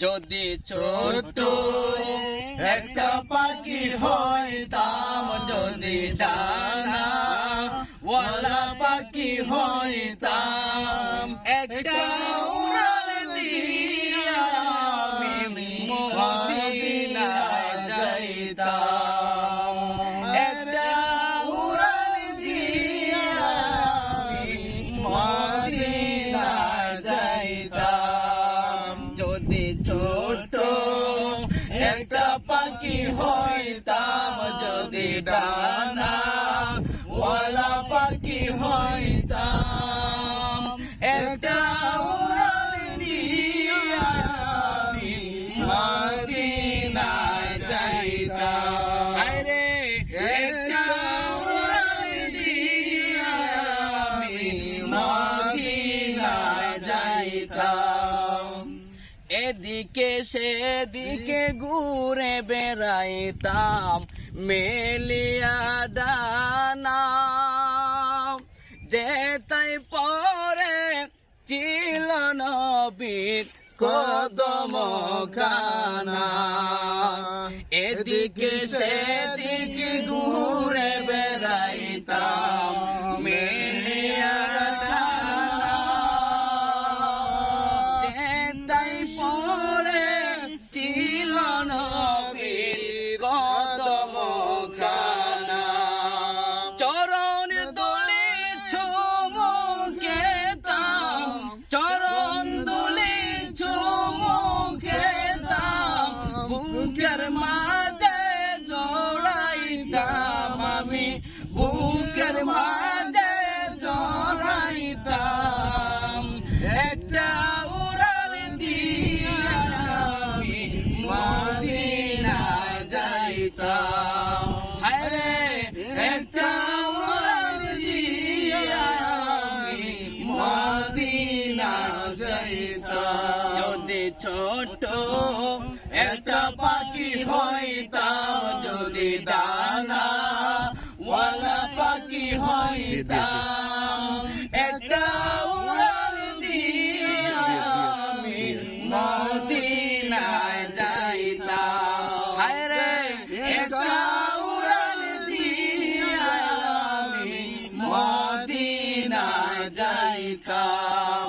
যদি ছোট একটা পাখি হইতাম যদি দানা ওয়ালা পাখি হইতাম হইতাম যদি ডানা এদিকে সেদিকে ঘুরে বেড়াইতাম, মেলিয়া ডানা। যে তাই পরে ছিল নবীর কদম খানা। এদিকে সেদিকে ঘুরে বেড়াইতাম বুকের মাঝে জড়াইতাম আমি। বুকের মাঝে জড়াইতাম একটা উড়াল দিয়া আমি মদিনায় যাইতাম। আরে একটা উড়াল দিয়া আমি মদিনায় যাইতাম। যদি ছোট পাখি হইতাম যদি ডানা ওয়ালা পাখি হইতাম। একটা উড়াল দিয়া আমি মদিনায় যাইতাম। হায় রে, একটা উড়াল দিয়া আমি মদিনায় যাইতাম।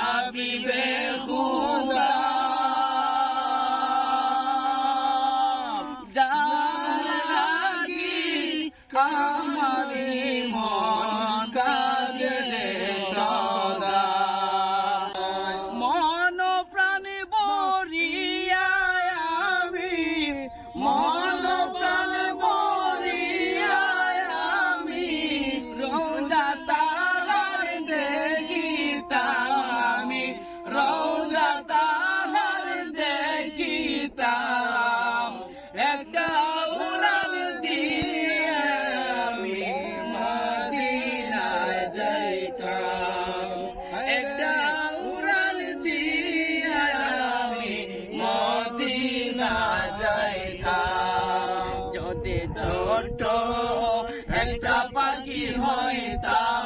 আমারি যদি ছোট একটা পাখি হয় যদি